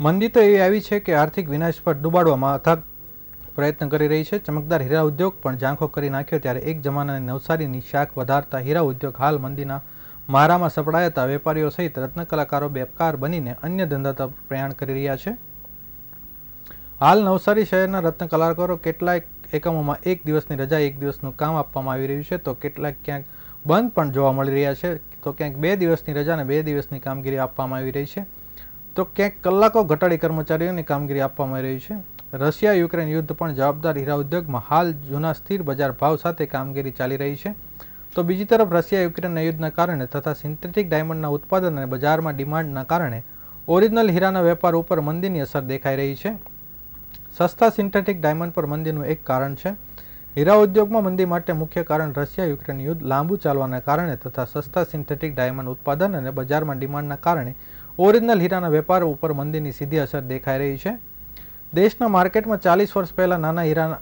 મંદી તો એવી આવી છે કે આર્થિક વિનાશ પર ડૂબાડવામાં અથાગ પ્રયત્ન કરી રહી છે. ચમકદાર હીરા ઉદ્યોગ પણ ઝાંખો કરી નાખ્યો ત્યારે એક જમાનાની નવસારીની શાખ વધારતા હીરા ઉદ્યોગ હાલ મંદીના મારામાં સપડાયાતા વેપારીઓ સહિત રત્ન કલાકારો બેપકાર બનીને અન્ય ધંધા તરફ પ્રયાણ કરી રહ્યા છે. હાલ નવસારી શહેરના રત્ન કલાકારો કેટલાય એકમોમાં એક દિવસની રજા એક દિવસનું કામ આપવામાં આવી રહ્યું છે. તો કેટલાક ક્યાંક બંધ પણ જોવા મળી રહ્યા છે. તો ક્યાંક બે દિવસની રજા અને બે દિવસની કામગીરી આપવામાં આવી રહી છે. તો ક્યાંક કલાકો ઘટાડી કર્મચારીઓની કામગીરી આપવામાં આવી રહી છે. રશિયા યુક્રેન યુદ્ધ પણ જવાબદાર હીરા ઉદ્યોગમાં હાલ જૂના સ્થિર બજાર ભાવ સાથે કામગીરી ચાલી રહી છે. તો બીજી તરફ રશિયા યુક્રેનના યુદ્ધના કારણે તથા સિન્થેટિક ડાયમંડના ઉત્પાદન અને બજારમાં ડિમાન્ડના કારણે ઓરિજિનલ હીરાના વેપાર ઉપર મંદીની અસર દેખાઈ રહી છે. સસ્તા સિન્થેટિક ડાયમંડ પર મંદીનું એક કારણ છે. હીરા ઉદ્યોગમાં મંદી માટે મુખ્ય કારણ રશિયા યુક્રેન યુદ્ધ લાંબુ ચાલવાના કારણે તથા સસ્તા સિન્થેટિક ડાયમંડ ઉત્પાદન અને બજારમાં ડિમાન્ડના કારણે ઓરિજિનલ હીરાના વેપાર ઉપર મંદીની સીધી અસર દેખાઈ રહી છે. દેશના માર્કેટમાં ચાલીસ વર્ષ પહેલાં નાના હીરા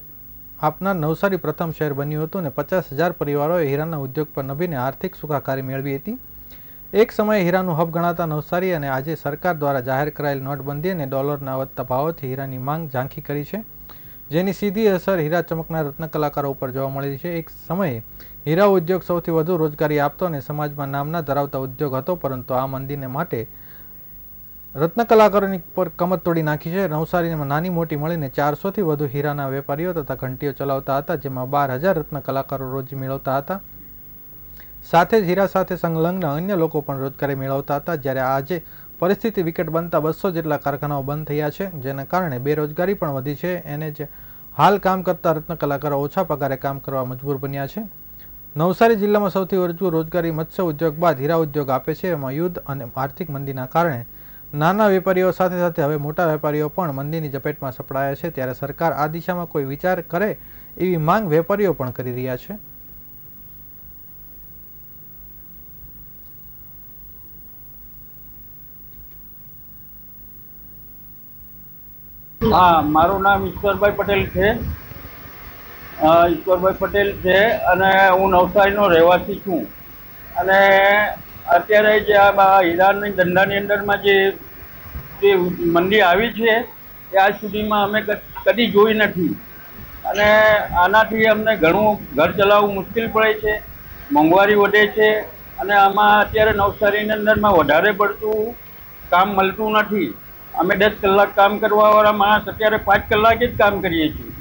આપનાર નવસારી પ્રથમ શહેર બન્યું હતું અને પચાસ હજાર પરિવારોએ હીરાના ઉદ્યોગ પર નભીને આર્થિક સુખાકારી મેળવી હતી. એક સમયે હીરાનું હબ ગણાતા નવસારી અને આજે સરકાર દ્વારા જાહેર કરાયેલ નોટબંધી અને ડોલરના વધતા ભાવોથી હીરાની માંગ ઝાંખી કરી છે. જેની સીધી અસર હીરા ચમકના રત્ન કલાકારો ઉપર જોવા મળી છે. એક સમયે હીરા ઉદ્યોગ સૌથી વધુ રોજગારી આપતો અને સમાજમાં નામના ધરાવતા ઉદ્યોગ હતો, પરંતુ આ મંદીને માટે રત્ન કલાકારોની પર કમર તોડી નાખી છે. નવસારીમાં નાની મોટી મળીને ચારસોથી વધુ હીરાના વેપારીઓ તથા ઘંટીઓ ચલાવતા હતા, જેમાં બાર હજાર રત્ન કલાકારો રોજ મેળવતા હતા. સાથે જ હીરા સાથે સંલગ્ન અન્ય લોકો પણ રોજગારી મેળવતા હતા, જ્યારે આજે પરિસ્થિતિ વિકટ બનતા બસો જેટલા કારખાનાઓ બંધ થયા છે, જેના કારણે બેરોજગારી પણ વધી છે. એને જ હાલ કામ કરતા રત્ન કલાકારો ઓછા પગારે કામ કરવા મજબૂર બન્યા છે. નવસારી જિલ્લામાં સૌથી વધુ રોજગારી મત્સ્ય ઉદ્યોગ બાદ હીરા ઉદ્યોગ આપે છે. એમાં યુદ્ધ અને આર્થિક મંદીના કારણે નાના વેપારીઓ સાથે સાથે હવે મોટા વેપારીઓ પણ મંદીની ઝપેટમાં સપડાયા છે. ત્યારે સરકાર આ દિશામાં કોઈ વિચાર કરે એવી માંગ વેપારીઓ પણ કરી રહ્યા છે. હા, મારું નામ ઈશ્વરભાઈ પટેલ છે. ઈશ્વરભાઈ પટેલ છે અને હું નવસારીનો રહેવાસી છું. અને અત્યારે જે આ હીરાની ધંધાની અંદરમાં જે જે મંદી આવી છે, એ આજ સુધીમાં અમે કદી જોઈ નથી. અને આનાથી અમને ઘણું ઘર ચલાવવું મુશ્કેલ પડે છે, મોંઘવારી વધે છે, અને આમાં અત્યારે નવસારીની અંદરમાં વધારે પડતું કામ મળતું નથી. અમે દસ કલાક કામ કરવાવાળા માણસ અત્યારે પાંચ કલાક જ કામ કરીએ છીએ.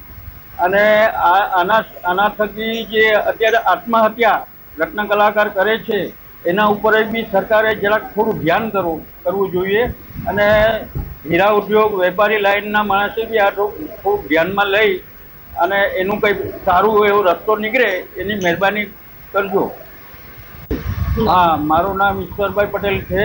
અને આ, આના આના થકી જે અત્યારે આત્મહત્યા રત્ન કલાકાર કરે છે એના ઉપર બી સરકારે જરાક થોડું ધ્યાન કરવું કરવું જોઈએ. અને હીરા ઉદ્યોગ, વેપારી લાઇનના માણસે બી આ થોડું થોડુંક ધ્યાનમાં લઈ અને એનું કંઈ સારું એવો રસ્તો નીકળે એની મહેરબાની કરજો. હા, મારું નામ ઈશ્વરભાઈ પટેલ છે.